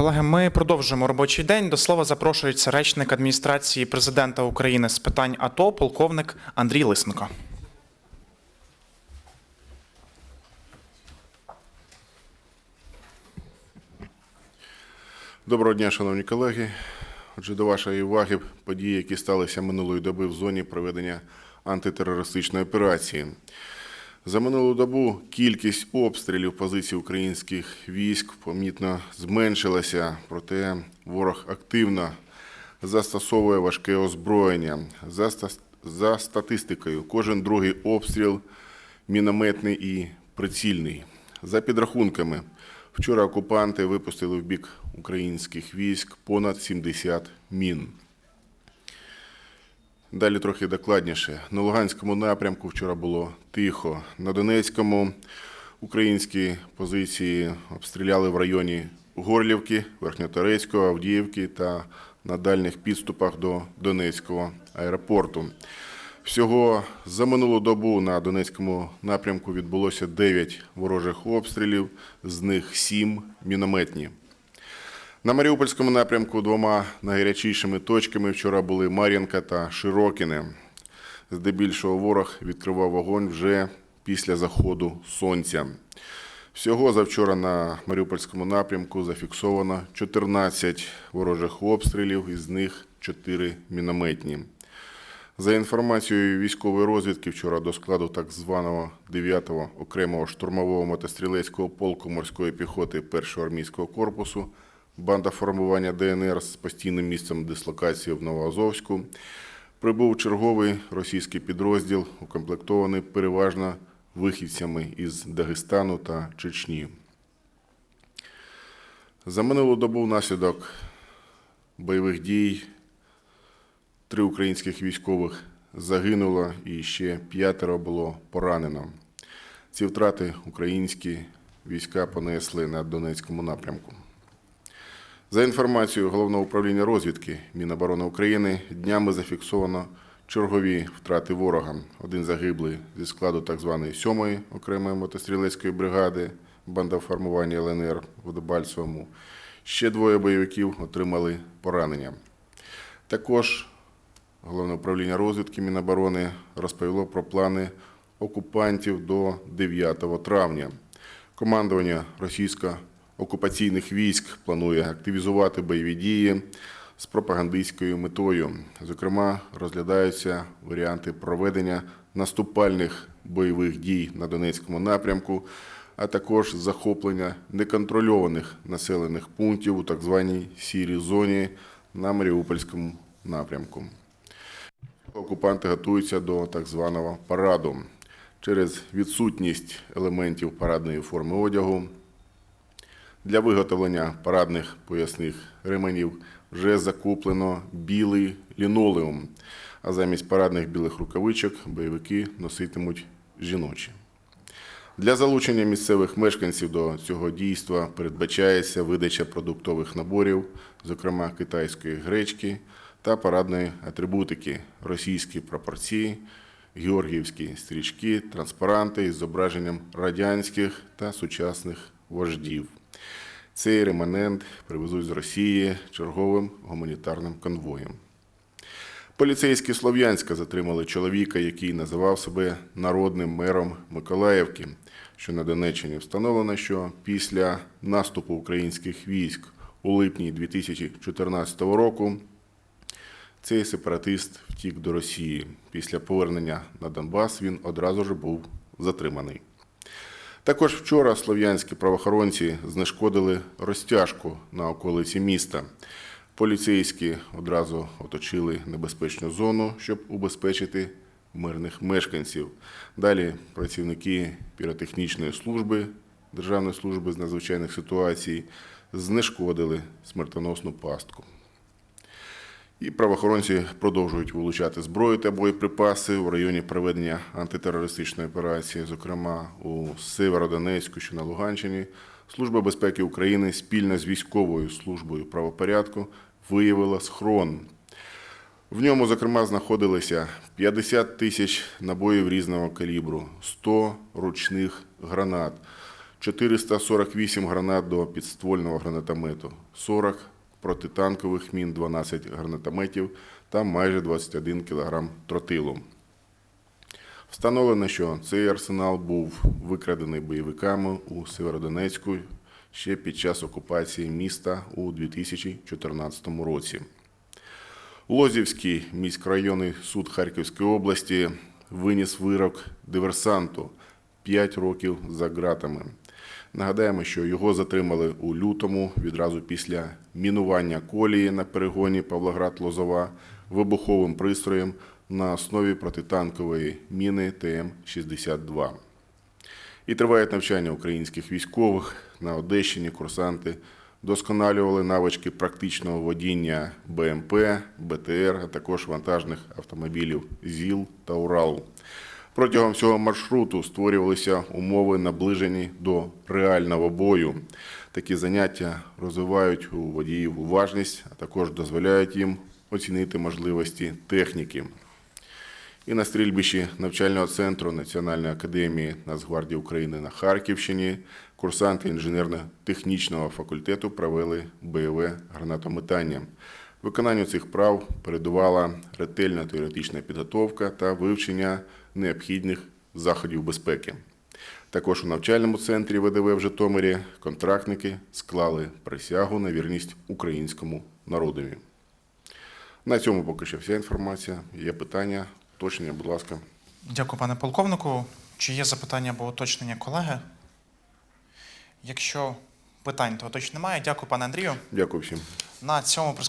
Колеги, ми продовжуємо робочий день. До слова запрошується речник адміністрації президента України з питань АТО, полковник Андрій Лисенко. Доброго дня, шановні колеги. Отже, до вашої уваги події, які сталися минулої доби в зоні проведення антитерористичної операції. За минулу добу кількість обстрілів позицій українських військ помітно зменшилася, проте ворог активно застосовує важке озброєння. За, за статистикою, кожен другий обстріл мінометний і прицільний. За підрахунками, вчора окупанти випустили в бік українських військ понад 70 мін. Далі трохи докладніше. На Луганському напрямку вчора було тихо. На Донецькому українські позиції обстріляли в районі Горлівки, Верхньоторецького, Авдіївки та на дальніх підступах до Донецького аеропорту. Всього за минулу добу на Донецькому напрямку відбулося 9 ворожих обстрілів, з них 7 мінометні. На Маріупольському напрямку двома найгарячішими точками вчора були Мар'їнка та Широкіне. Здебільшого ворог відкривав вогонь вже після заходу сонця. Всього завчора на Маріупольському напрямку зафіксовано 14 ворожих обстрілів, із них 4 мінометні. За інформацією військової розвідки, вчора до складу так званого 9-го окремого штурмового мотострілецького полку морської піхоти 1-го армійського корпусу, банда формування ДНР з постійним місцем дислокації в Новоазовську, прибув черговий російський підрозділ, укомплектований переважно вихідцями із Дагестану та Чечні. За минулу добу внаслідок бойових дій Три українських військових загинуло і ще п'ятеро було поранено. Ці втрати українські війська понесли на Донецькому напрямку. За інформацією Головного управління розвідки Міноборони України, днями зафіксовано чергові втрати ворога. Один загиблий зі складу так званої 7-ї окремої мотострілецької бригади, банда формування ЛНР в Дебальцевому. Ще двоє бойовиків отримали поранення. Також Головне управління розвідки Міноборони розповіло про плани окупантів до 9 травня. Командування російсько-окупаційних військ планує активізувати бойові дії з пропагандистською метою. Зокрема, розглядаються варіанти проведення наступальних бойових дій на Донецькому напрямку, а також захоплення неконтрольованих населених пунктів у так званій сірій зоні на Маріупольському напрямку. Окупанти готуються до так званого параду. Через відсутність елементів парадної форми одягу для виготовлення парадних поясних ременів вже закуплено білий лінолеум, а замість парадних білих рукавичок бойовики носитимуть жіночі. Для залучення місцевих мешканців до цього дійства передбачається видача продуктових наборів, зокрема китайської гречки та парадної атрибутики, російські прапорці, георгіївські стрічки, транспаранти із зображенням радянських та сучасних вождів. Цей реманент привезуть з Росії черговим гуманітарним конвоєм. Поліцейські Слов'янська затримали чоловіка, який називав себе народним мером Миколаївки, що на Донеччині встановлено, що після наступу українських військ у липні 2014 року цей сепаратист втік до Росії. Після повернення на Донбас він одразу ж був затриманий. Також вчора слов'янські правоохоронці знешкодили розтяжку на околиці міста. Поліцейські одразу оточили небезпечну зону, щоб убезпечити мирних мешканців. Далі працівники піротехнічної служби Державної служби з надзвичайних ситуацій знешкодили смертоносну пастку. І правоохоронці продовжують вилучати зброю та боєприпаси в районі проведення антитерористичної операції, зокрема у Северодонецьку, що на Луганщині. Служба безпеки України спільно з військовою службою правопорядку виявила схрон. В ньому, зокрема, знаходилися 50 тисяч набоїв різного калібру, 100 ручних гранат, 448 гранат до підствольного гранатомету, 40 протитанкових мін, 12 гранатометів та майже 21 кг тротилу. Встановлено, що цей арсенал був викрадений бойовиками у Северодонецьку ще під час окупації міста у 2014 році. Лозівський міськрайонний суд Харківської області виніс вирок диверсанту 5 років за ґратами. Нагадаємо, що його затримали у лютому відразу після мінування колії на перегоні Павлоград-Лозова вибуховим пристроєм на основі протитанкової міни ТМ-62. І тривають навчання українських військових на Одещині. Курсанти досконалювали навички практичного водіння БМП, БТР, а також вантажних автомобілів ЗІЛ та Урал. Протягом всього маршруту створювалися умови, наближені до реального бою. Такі заняття розвивають у водіїв уважність, а також дозволяють їм оцінити можливості техніки. І на стрільбищі навчального центру Національної академії Нацгвардії України на Харківщині курсанти інженерно-технічного факультету провели бойове гранатометання. Виконанню цих прав передувала ретельна теоретична підготовка та вивчення необхідних заходів безпеки. Також у навчальному центрі ВДВ в Житомирі контрактники склали присягу на вірність українському народові. На цьому поки що вся інформація. Є питання, уточнення, будь ласка. Дякую, пане полковнику. Чи є запитання або уточнення колеги? Якщо питань, то точно немає. Дякую, пане Андрію. Дякую всім. На цьому прес